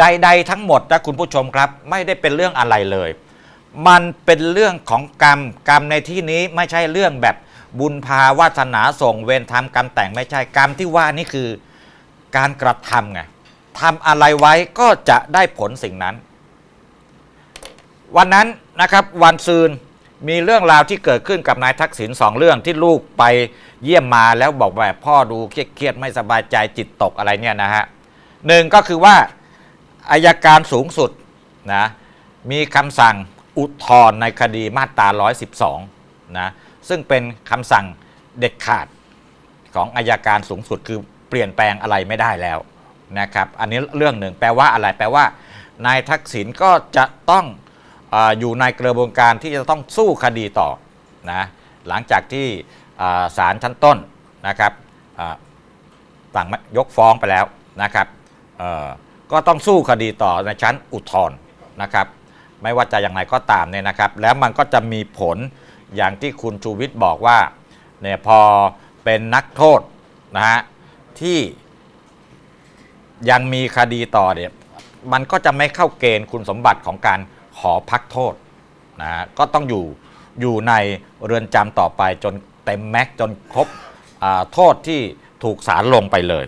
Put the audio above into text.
ใด ๆ ทั้งหมดนะคุณผู้ชมครับ ไม่ได้เป็นเรื่องอะไรเลย มันเป็นเรื่องของกรรมกรรมในที่นี้ไม่ใช่เรื่องแบบบุญพาวาสนาส่งเวรทำกรรมแต่งไม่ใช่กรรมที่ว่านี่คือการกระทำไงทำอะไรไว้ก็จะได้ผลสิ่งนั้น วันนั้นนะครับวันซืนมีเรื่องราวที่เกิดขึ้นกับนายทักษิณสองเรื่องที่ลูกไปเยี่ยมมาแล้วบอกว่าพ่อดูเครียดๆไม่สบายใจจิตตกอะไรเนี่ยนะฮะหนึ่งก็คือว่า อายการสูงสุดนะมีคำสั่งอุทธรณ์ในคดีมาตรา 112 นะซึ่งเป็นคำสั่งเด็ดขาดของอายการสูงสุดคือเปลี่ยนแปลงอะไรไม่ได้แล้วนะครับอันนี้เรื่องหนึ่งแปลว่าอะไรแปลว่านายทักษิณก็จะต้องออยู่ในกระบวนการที่จะต้องสู้คดีต่อนะหลังจากที่ศาลชั้นต้นนะครับอ่าสั่งยกฟ้องไปแล้วนะครับ ก็ต้องสู้คดีต่อในชั้นอุทธรณ์นะครับ ไม่ว่าจะอย่างไรก็ตามเนี่ยนะครับ แล้วมันก็จะมีผลอย่างที่คุณชูวิทย์บอกว่าเนี่ยพอเป็นนักโทษนะฮะที่ยังมีคดีต่อเนี่ยมันก็จะไม่เข้าเกณฑ์คุณสมบัติของการขอพักโทษนะฮะก็ต้องอยู่อยู่ในเรือนจำต่อไปจนเต็มแม็กจนครบโทษที่ถูกสารลงไปเลย